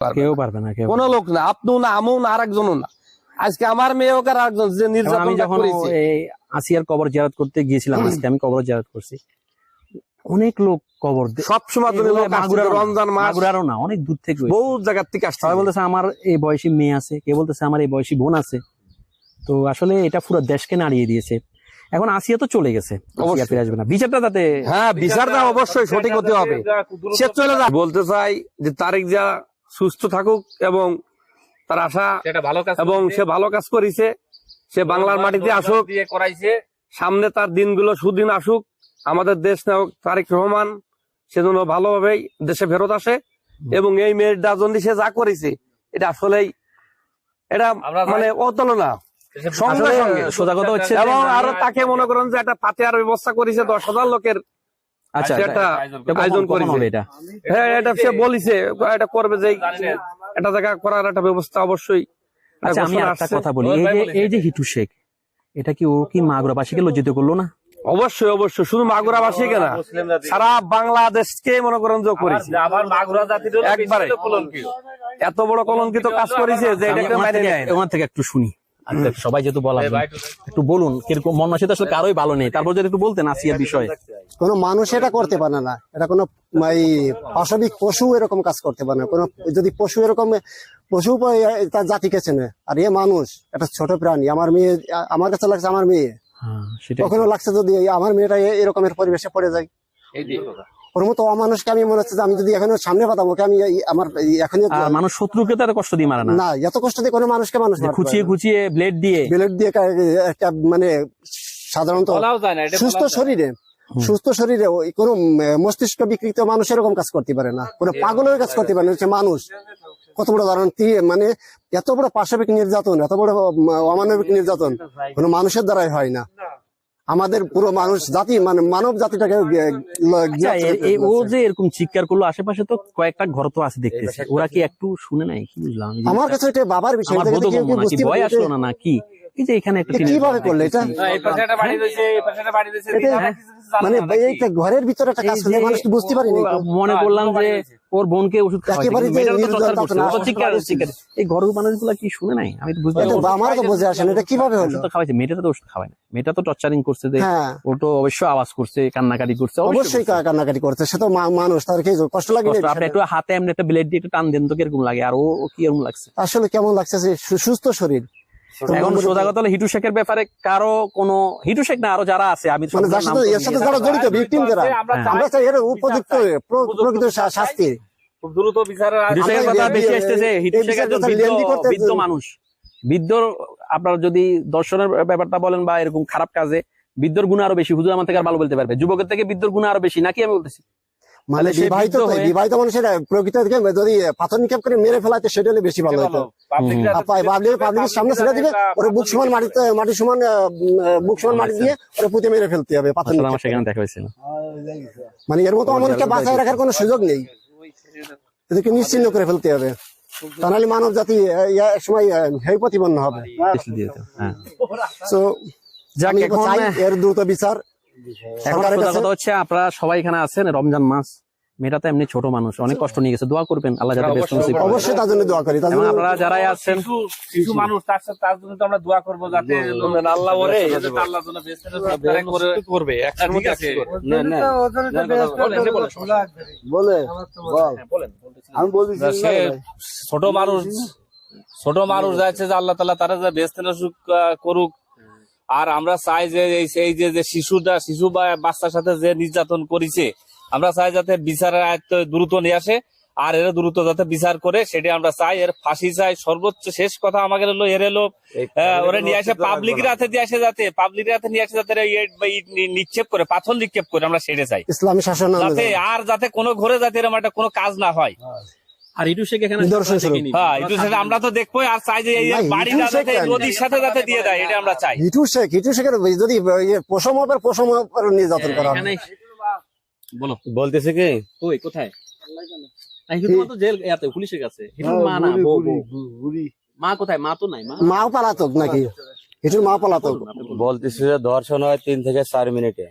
পারবে কেউ পারবে না কেউ কোনো লোক না আপনিও না আমিও না আরেকজনও না। আজকে আমার মেয়ে হোক আর একজন যে নির্যাতন করেছে। এই আসিয়ার কবর জিয়ারত করতে গিয়েছিলাম আজকে আমি কবর জিয়ারত করছি। অনেক লোক কবর দে- সবসময় তুমি লোক আসছে, মাগুরারও না, রমজান মাস। মাগুরারও না অনেক দূর থেকে বহু জায়গার থেকে আসছে। সবাই বলতেছে আমার এই বয়সী মেয়ে আছে কে বলতেছে আমার এই বয়সী বোন আছে। তো আসলে এটা পুরো দেশকে নাড়িয়ে দিয়েছে। এখন আসিয়া তো চলে গেছে ফিরে আসবে না। বিচারটা যাতে হ্যাঁ বিচারটা অবশ্যই সঠিক হতে হবে। সে চলে বলতে চাই যে তারিক যা সুস্থ থাকুক এবং তার আশা সেটা ভালো কাজ এবং সে ভালো কাজ করেছে। সে বাংলার মাটিতে আসুক। করাইছে। সামনে তার দিনগুলো সুদিন আসুক। আমাদের দেশ নায়ক তারেক রহমান সেজন্য ভালোভাবেই দেশে ফেরত আসে এবং এই মেয়ের জন্য সে যা করেছে এটা আসলেই এটা মানে অতুলনা সঙ্গে সঙ্গে। সোজা কথা হচ্ছে এবং আরও তাকে মনে করেন যে একটা পাতিয়ার ব্যবস্থা করেছে দশ হাজার লোকের আচ্ছা এটা- এটা আয়োজন এটা? হ্যাঁ এটা সে বলিছে এটা করবে যে এটা জায়গা করার একটা ব্যবস্থা অবশ্যই। আচ্ছা আমি একটা কথা বলি। এই যে এই যে হিটু শেখ এটা কি ও কি মাগুরাবাসীকে লজ্জিত করল না? অবশ্যই অবশ্যই। শুধু মাগুরাবাসী কেনা সারা বাংলাদেশকে মনে করেন করেছে। আবার মাগুরা জাতির একবারে। কলঙ্কিত। এত বড় কলঙ্কিত কাজ করেছে যে এটাকে ওনার থেকে- নেয়। না। থেকে একটু শুনি। আচ্ছা, সবাই যেহেতু বলা একটু বলুন কীরকম মন মাসে আসলে কারোই ভালো নেই। তারপর যদি একটু বলতেন আসিয়ার বিষয়ে। কোনো মানুষ এটা করতে পারে না। এটা কোনো এই পাশবিক পশু এরকম কাজ করতে পারে না। কোনো যদি পশু এরকম পশু তার জাতিকে চেনে আর এ মানুষ একটা ছোট প্রাণী আমার মেয়ে আমার কাছে লাগছে আমার মেয়ে। হ্যাঁ সেটা কখনো লাগছে যদি আমার মেয়েটা এরকমের পরিবেশে পড়ে যায়। এই দিয়ে কথা। ওর মতো অমানুষকে আমি মনে হচ্ছে যে আমি যদি এখন সামনে পাতাম ওকে আমি আমার মানুষ শত্রুকে তো কষ্ট দিয়ে মারে না। না এত কষ্ট দিয়ে কোনো মানুষকে মানুষ খুচিয়ে খুচিয়ে ব্লেড দিয়ে। ব্লেড দিয়ে একটা মানে সাধারণত সুস্থ। শরীরে। সুস্থ শরীরে ওই কোনো মস্তিষ্ক বিকৃত মানুষ এরকম কাজ করতে পারে না। কোনো পাগলের কাজ করতে পারে না হচ্ছে মানুষ। কত বড় ধরন মানে এত বড় পাশবিক নির্যাতন এত বড় অমানবিক নির্যাতন কোনো মানুষের দ্বারাই হয় না। আমাদের পুরো মানুষ জাতি মানে মানব জাতিটাকে আচ্ছা ও যে এরকম চিৎকার করল আশেপাশে তো কয়েকটা ঘর তো আছে দেখতেছি। ওরা কি একটু শুনে নাই? কি বুঝলাম? আমার কাছে এটা বাবার বিষয় ভয় আসলো না। না নাকি এই যে এখানে একটা কীভাবে করল এটা? মানে এইটা ঘরের ভিতরে একটা কাজ হলে মানুষ বুঝতে পারিনি। ও মনে করলাম যে ওর বোনকে ওষুধ একেবারে যে না, আসলে এই ঘরের মানুষগুলো কি শুনে নাই? আমি তো বুঝতে আমার তো বোঝা আসে এটা কীভাবে হলো? ওষুধ তো খাওয়াইছে মেয়েটা তো ওষুধ খাওয়ায় না। মেয়েটা তো টর্চারিং করছে যে হ্যাঁ। ও তো অবশ্যই আওয়াজ করছে কান্নাকাটি করছে অবশ্যই কান্নাকাটি করছে সে তো মা- মানুষ তার কি কষ্ট লাগে আপনি একটু হাতে এমনি একটা ব্লেড দিয়ে একটু টান দেন তো কীরকম লাগে আর ও কীরকম লাগছে? আসলে কেমন লাগছে যে সু- সুস্থ শরীর। এখন সোজা কথা হলো হিটু শেখের ব্যাপারে কারও কোনো হিটু শেখ না আরও যারা আছে আমি তো যার সবার নাম সাথে তো এর সাথে যারা জড়িত ভিকটিম যারা। আমরা চাই- এর উপযুক্ত প্রকৃত শাস্তি। খুব দ্রুত বিচারের হিটু আওতায়- শেখের আমরা কথা বেশি আসতেছে হিটু শেখ একজন বৃদ্ধ আপনার যদি দর্শনের ব্যাপারটা বলেন বা এরকম খারাপ কাজে বৃদ্ধর গুণ আরও বেশি হুজুর আমার থেকে আর ভালো বলতে পারবে। যুবকের থেকে বৃদ্ধর গুণ আরও বেশি নাকি আমি বলতেছি? মানে তাহলে বিবাহিত বিবাহিত মানুষের প্রকৃত যদি পাথর নিক্ষেপ করে মেরে ফেলাতে সেটা হলে বেশি ভালো হতো পাবলিকরা আর পাই- পাবলিক পাবলিকের সামনে ছেড়ে দিবে ওরে বুক সমান মাটিতে মাটি সমান বুক সমান মাটি দিয়ে ওরে পুঁতে মেরে ফেলতে হবে পাথর আসলে আমার নিক্ষেপ করে। সেখানে দেখা হয়েছিল। মানে এর মতো মানুষকে বাঁচায় রাখার কোনো সুযোগ নেই। এদেরকে নিশ্চিন্ন করে ফেলতে হবে। তা নাহলে মানব জাতি এক সময় প্রতিপন্ন হবে। হ্যাঁ। তো এর দ্রুত বিচার। এখন সরকারের কথা হচ্ছে আপনারা সবাই এখানে আছেন রমজান মাস। মেয়েটা তো এমনি ছোট মানুষ অনেক কষ্ট নিয়ে গেছে দোয়া করবেন আল্লাহ যাতে বেস্ট নসিব অবশ্যই। তার জন্য দোয়া করি এবং আপনারা যারাই আছেন শিশু শিশু মানুষ তার সাথে তার জন্য তো আমরা দোয়া করব যাতে আল্লাহ ওরে যাতে আল্লাহ যেন বেহেশতের রহমত করে- করবে ঠিক আছে। বলে আমি বলছি ছোট মানুষ ছোট মানুষ যাচ্ছে যে আল্লাহ তালা তারা যে আহ, করুক আর আমরা চাই যে এই যে যে শিশুটা শিশু বা বাচ্চার সাথে যে নির্যাতন করেছে আমরা চাই যাতে বিচারের আয়ত্ত দ্রুত নিয়ে আসে আর এরা দ্রুত যাতে বিচার করে সেটা আমরা চাই। এর ফাঁসি চাই। সর্বোচ্চ শেষ কথা আমাকে এলো এর এলো ওরা নিয়ে আসে পাবলিকের হাতে দিয়ে আসে যাতে পাবলিকের হাতে নিয়ে আসে যাতে নি- নিক্ষেপ করে পাথর নিক্ষেপ করে আমরা সেটা চাই। ইসলামী শাসন যাতে আর যাতে কোনো ঘরে যাতে এরকম একটা কোনো কাজ না হয়। আর ইটু শেখ এখানে নিদর্শন স্বরূপ। হ্যাঁ একটু সেটা আমরা তো দেখবোই আর চাই যে বাড়িটা যাতে নদীর সাথে যাতে দিয়ে দেয় এটা আমরা চাই। হিটু শেখ হিটু শেখের যদি পশম হবে পশম হবে নির্যাতন করা হবে। বলো। বলতেছে কি? ওই কোথায়? না, হিটু তো জেল ইয়াতে পুলিশের কাছে। মা না বউ বউ। মা কোথায়? মা তো নাই মা? মাও পালাতক নাকি? হিটুর মা পালাতক। বলতেছে যে দর্শন হয় তিন থেকে চার মিনিটে।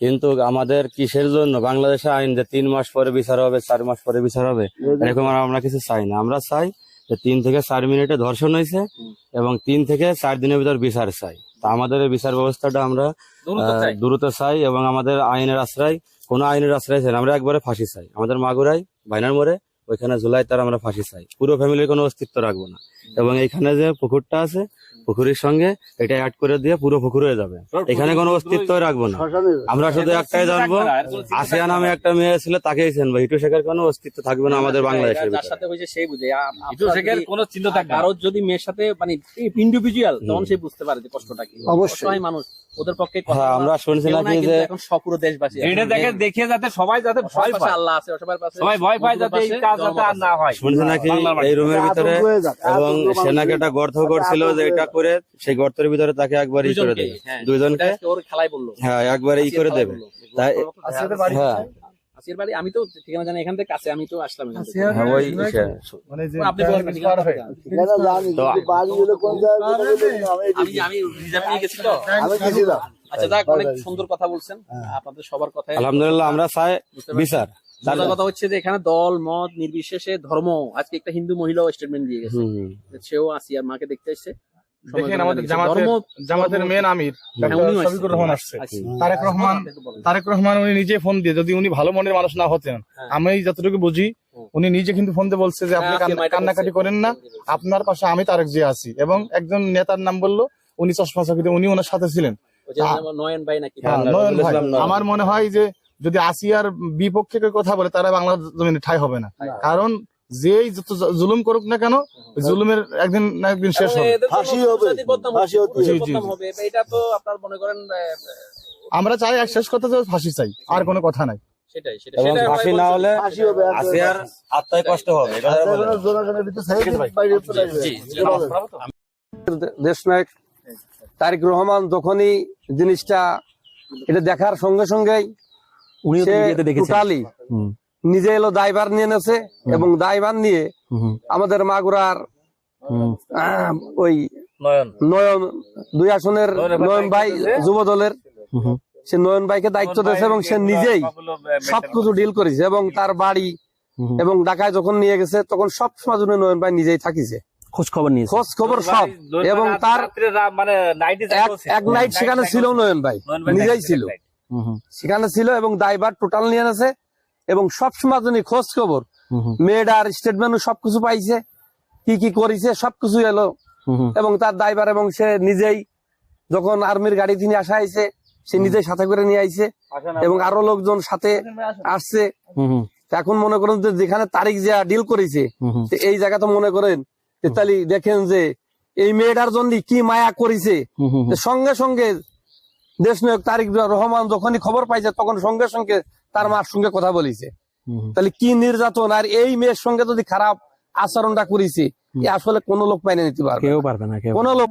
কিন্তু আমাদের কিসের জন্য? বাংলাদেশে আইন যে তিন মাস পরে বিচার হবে চার মাস পরে বিচার হবে এরকম আমরা কিছু চাই না। আমরা চাই যে তিন থেকে চার মিনিটে ধর্ষণ হয়েছে এবং তিন থেকে চার দিনের ভিতর বিচার চাই। তা আমাদের এই বিচার ব্যবস্থাটা আমরা দ্রুত চাই। এবং আমাদের আইনের আশ্রয় কোনো আইনের আশ্রয় চাই। আমরা একবারে ফাঁসি চাই। আমাদের মাগুরাই বাইনার মোড়ে ওইখানে জুলাই তার আমরা ফাঁসি চাই। পুরো ফ্যামিলির কোনো অস্তিত্ব রাখব না। এবং এইখানে যে পুকুরটা আছে পুকুরের সঙ্গে এটা অ্যাড করে দিয়ে পুরো পুকুর হয়ে যাবে। এখানে কোনো অস্তিত্ব রাখব না। আমরা শুধু একটাই জানব আসিয়া নামে একটা মেয়ে ছিল তাকেই চেনবো। হিটু শেখার কোনো অস্তিত্ব থাকবে না আমাদের বাংলাদেশের সাথে হয়েছে সেই বুঝে। আপনার শেখের যদি- কোনো চিন্তা থাকবে। কারোর যদি মেয়ের সাথে মানে ইন্ডিভিজুয়াল তখন সে বুঝতে পারে যে কষ্টটা কি। অবশ্যই। মানুষ। ওদের পক্ষে কথা হ্যাঁ, আমরা শুনছি নাকি যে- এখন সপুরো দেশবাসী এটা দেখে দেখে যাতে সবাই যাতে ভয় পায়। আল্লাহ আছে সবার পাশে সবাই ভয় পায় যাতে এই কাজ যাতে আর না হয়। শুনছি নাকি এই রুমের ভিতরে এবং সেনাকে একটা গর্ত করছিল যে এটা করে সেই গর্তের ভিতরে তাকে একবার ই করে দেবে। হ্যাঁ। দুইজনকে? ওর খেলায় বলল। হ্যাঁ একবার ই করে দেবে। তাই হ্যাঁ। আসির বাড়ি আমি তো ঠিকানা জানি এখান থেকে কাছে আমি তো আসলাম। হ্যাঁ, ওই সে- আপনি বলেন না, ঠিকানা কোথায়? তো আমি আমি রিজার্ভ নিয়ে গেছি তো। আচ্ছা যাক অনেক সুন্দর কথা বলছেন। আপনাদের সবার কথা আলহামদুলিল্লাহ আমরা চাই বিচার। তার কথা হচ্ছে যে এখানে দল মত নির্বিশেষে ধর্ম। আজকে একটা হিন্দু মহিলাও স্টেটমেন্ট দিয়ে গেছে। সেও আসিয়ার মাকে দেখতে এসছে। দেখেন আমাদের জামাতের জামাতের মেন আমির হ্যাঁ, শফিকুর রহমান আসছে। তারেক রহমান তারেক রহমান উনি নিজে ফোন দিয়ে যদি উনি ভালো মনের মানুষ না হতেন হ্যাঁ। আমি যতটুকু বুঝি উনি নিজে কিন্তু ফোন দিয়ে বলছে যে আপনি হ্যাঁ, কান্নাকাটি করেন না। আপনার পাশে আমি তারেক যে আছি। এবং একজন নেতার নাম বলল উনি চশমা চাকিতে উনি ওনার সাথে ছিলেন। আমার নয়ন ভাই নাকি? হ্যাঁ, নয়ন ভাই। আমার মনে হয় যে যদি আসিয়ার বিপক্ষে কথা বলে তারা বাংলা জমিনে ঠাই হবে না। কারণ যেই যত জুলুম করুক না কেন জুলুমের একদিন না একদিন শেষ হবে। ফাঁসি জি, জি, হবে। এটা তো আপনার মনে করেন আমরা চাই এক শেষ কথা যে ফাঁসি চাই আর কোনো কথা নাই। সেটাই সেটাই। ফাঁসি না। হলে আসিয়ার আত্মায় কষ্ট হবে। দেশ নায়ক তারিক রহমান যখনই জিনিসটা এটা দেখার সঙ্গে সঙ্গেই দেখেছেন। টোটালি হুম, নিজে এলো দায়ভার নিয়ে নেছে এবং দায়ভার নিয়ে আমাদের মাগুরার ওই নয়ন। নয়ন দুই আসনের নয়ন ভাই যুব দলের সে নয়ন ভাইকে দায়িত্ব দিয়েছে এবং সে নিজেই সবকিছু ডিল করেছে এবং তার বাড়ি এবং ঢাকায় যখন নিয়ে গেছে তখন সব সময় জন্য নয়ন ভাই নিজেই থাকিছে। খোঁজ খবর নিয়েছে। খোঁজ খবর সব। এবং তার মানে এক এক নাইট সেখানে ছিল নয়ন ভাই। নিজেই ছিল। সেখানে ছিল এবং দায়ভার টোটাল নিয়ে নেছে। এবং সব সময় জন্য খোঁজ খবর। মেয়েটার স্টেটমেন্ট সবকিছু পাইছে কি কি করেছে সবকিছু এলো। এবং তার ড্রাইভার এবং সে নিজেই যখন আর্মির গাড়ি তিনি আসা আইছে সে নিজেই সাথে করে নিয়ে আইছে এবং আরও লোকজন সাথে আসছে। এখন মনে করেন যে যেখানে তারিখ যা ডিল করেছে এই জায়গা তো মনে করেন তাহলে দেখেন যে এই মেয়েটার জন্য কি মায়া করেছে। সঙ্গে সঙ্গে দেশ নায়ক তারিক রহমান যখনই খবর পাইছে তখন সঙ্গে সঙ্গে তার মার সঙ্গে কথা বলিছে। তাহলে কি নির্যাতন আর এই মেয়ের সঙ্গে যদি খারাপ আচরণটা করেছে আসলে কোনো লোক মাইনে নিতে পারবে কেউ না। পারবে না কোনো লোক